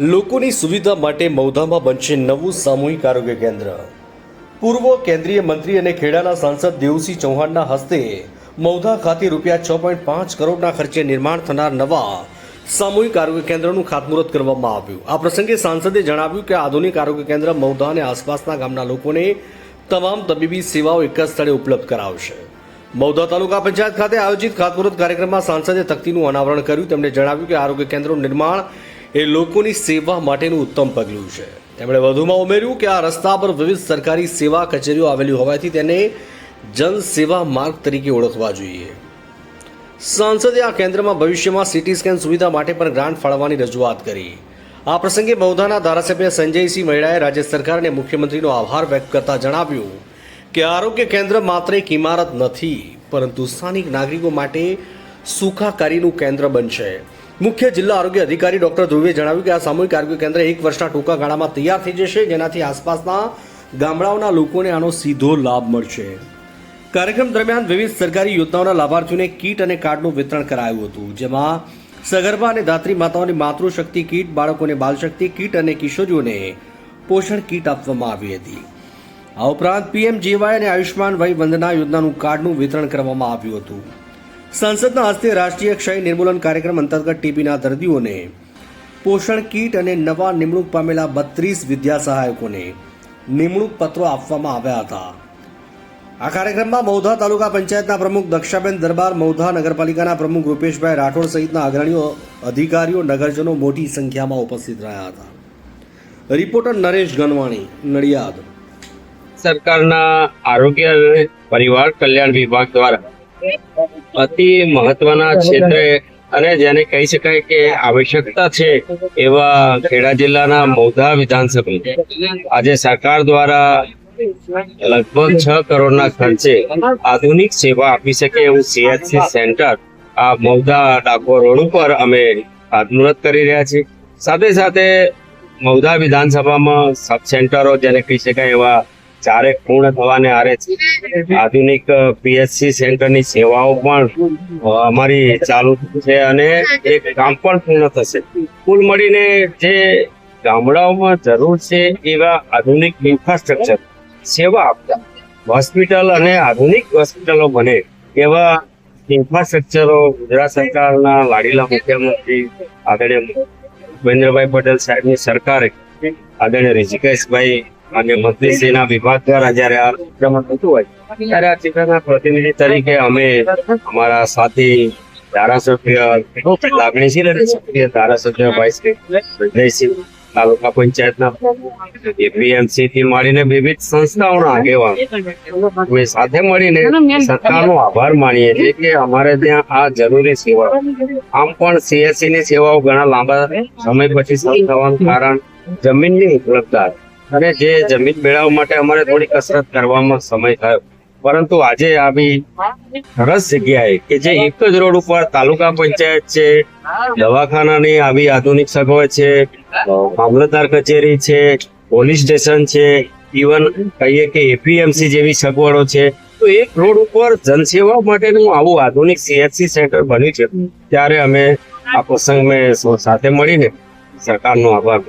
લોકોની સુવિધા માટે મૌધામાં બનશે નવું સામૂહિક આરોગ્ય કેન્દ્ર. પૂર્વ કેન્દ્રીય મંત્રી અને ખેડાના સાંસદ દેવસિંહ ચૌહાણના હસ્તે મૌધા ખાતે રૂપિયા છ પોઈન્ટ પાંચ કરોડના ખર્ચે નિર્માણ થનાર નવા સામૂહિક આરોગ્ય કેન્દ્રનું ખાતમુહૂર્ત કરવામાં આવ્યું. આ પ્રસંગે સાંસદે જણાવ્યું કે આધુનિક આરોગ્ય કેન્દ્ર મૌધા અને આસપાસના ગામના લોકોને તમામ તબીબી સેવાઓ એક જ સ્થળે ઉપલબ્ધ કરાવશે. મૌધા તાલુકા પંચાયત ખાતે આયોજિત ખાતમુહૂર્ત કાર્યક્રમમાં સાંસદે તકતીનું અનાવરણ કર્યું. તેમણે જણાવ્યું કે આરોગ્ય કેન્દ્રનું નિર્માણ એ લોકોની સેવા માટેનું ઉત્તમ પગલું છે. તેમણે વધુમાં ઉમેર્યું કે આ રસ્તા પર વિવિધ સરકારી સેવા કચેરીઓ આવેલી હોવાથી તેને જન સેવા માર્ગ તરીકે ઓળખવા જોઈએ. સાંસદે આ કેન્દ્રમાં ભવિષ્યમાં સીટી સ્કેન સુવિધા માટે પણ ગ્રાન્ટ ફાળવવાની રજૂઆત કરી. આ પ્રસંગે મૌધાના ધારાસભ્ય સંજયસિંહ મહેડાએ રાજ્ય સરકાર અને મુખ્યમંત્રીનો આભાર વ્યક્ત કરતા જણાવ્યું કે આરોગ્ય કેન્દ્ર માત્ર એક ઇમારત નથી, પરંતુ સ્થાનિક નાગરિકો માટે સુખાકારીનું કેન્દ્ર બનશે. મુખ્ય જિલ્લા આરોગ્ય અધિકારી ડોક્ટર ધ્રુવે જણાવ્યું કે આ સામૂહિક આરોગ્ય કેન્દ્ર એક વર્ષના ટૂંકા ગાળામાં તૈયાર થઈ જશે, જેનાથી આસપાસના ગામડાઓના લોકોને આનો સીધો લાભ મળશે. કાર્યક્રમ દરમિયાન વિવિધ સરકારી યોજનાઓના લાભાર્થીઓને કીટ અને કાર્ડનું વિતરણ કરાયું હતું, જેમાં સગર્ભા અને ધાત્રી માતાઓની માતૃશક્તિ કીટ, બાળકોને બાલશક્તિ કીટ અને કિશોરીઓને પોષણ કીટ આપવામાં આવી હતી. આ ઉપરાંત પીએમ જેવાય અને આયુષ્માન વય વંદના યોજનાનું કાર્ડનું વિતરણ કરવામાં આવ્યું હતું. સંસદના હસ્તે રાષ્ટ્રીય ક્ષય નિર્મૂલન કાર્યક્રમ અંતર્ગત ટીબીના દર્દીઓને પોષણ કીટ અને નવા નિમણૂક પામેલા બત્રીસ વિદ્યા સહાયકોને નિમણૂક પત્રો આપવામાં આવ્યા હતા. આ કાર્યક્રમમાં મૌધા તાલુકા પંચાયતના પ્રમુખ દક્ષાબેન દરબાર મૌધા નગરપાલિકાના પ્રમુખ રૂપેશભાઈ રાઠોડ સહિતના અગ્રણીઓ, અધિકારીઓ, નગરજનો મોટી સંખ્યામાં ઉપસ્થિત રહ્યા હતા. રિપોર્ટર નરેશ ગનવાણી, નડિયાદ. સરકારના આરોગ્ય પરિવાર કલ્યાણ વિભાગ દ્વારા અતિ મહત્વના ક્ષેત્રે અને જેને કહી શકાય કે આવશ્યકતા છે એવા ખેડા જિલ્લાના મૌધા વિધાનસભા આજે સરકાર દ્વારા લગભગ છ કરોડના ખર્ચે આધુનિક સેવા આપી શકે એવું સીએચસી સેન્ટર આ મૌધા ડાકોર રોડ ઉપર અમે ખાતમુહૂર્ત કરી રહ્યા છીએ. સાથે સાથે મૌધા વિધાનસભામાં સબ સેન્ટરો જેને કહી શકાય એવા ચારેક પૂર્ણ થવાને આરે છે આધુનિક પીએચસી સેન્ટરની સેવાઓ પણ અમારી ચાલુ છે અને એક કામ પણ પૂર્ણ થશે. કુલ મળીને જે ગામડાઓમાં જરૂર છે એવા આધુનિક ઇન્ફ્રાસ્ટ્રક્ચર સેવા આપતા, હોસ્પિટલ અને આધુનિક હોસ્પિટલો બને એવા ઇન્ફ્રાસ્ટ્રક્ચરો ગુજરાત સરકારના લાડીલા મુખ્યમંત્રી આદરણીય ભૂપેન્દ્રભાઈ પટેલ સાહેબની સરકારે આદરણીય ઋષિકેશભાઈ અને મંત્રીશ્રીના વિભાગ દ્વારા જયારે આ કાર્યક્રમ થતું હોય, ત્યારે આ ચિત્રના પ્રતિનિધિ તરીકે અમે અમારા સાથી ધારાસભ્ય લાગણીશીલ અને સક્રિય ધારાસભ્ય ભાઈ શ્રી તાલુકા પંચાયતના એપીએમસી થી મળીને વિવિધ સંસ્થાઓના આગેવાન સાથે મળીને સરકારનો આભાર માનીએ છીએ કે અમારે ત્યાં આ જરૂરી સેવા આમ પણ સીએસસી ની સેવાઓ ઘણા લાંબા સમય પછી શરૂ થવાનું કારણ જમીનની ઉપલબ્ધતા અને જે જમીન મેળવવા માટે અમારે થોડી કસરત કરવામાં સમય થયો. પરંતુ આજે આવી સરસ જગ્યાએ કે જે એક જ રોડ ઉપર તાલુકા પંચાયત છે, દવાખાનાની આવી આધુનિક સગવડ છે મામલતદાર કચેરી છે, પોલીસ સ્ટેશન છે ઇવન કહીએ કે એપીએમસી જેવી સગવડો છે. તો એક રોડ ઉપર જનસેવા માટેનું આવું આધુનિક સીએચસી સેન્ટર બન્યું છે. ત્યારે અમે આ પ્રસંગ મેં સાથે મળીને સરકારનો આભાર.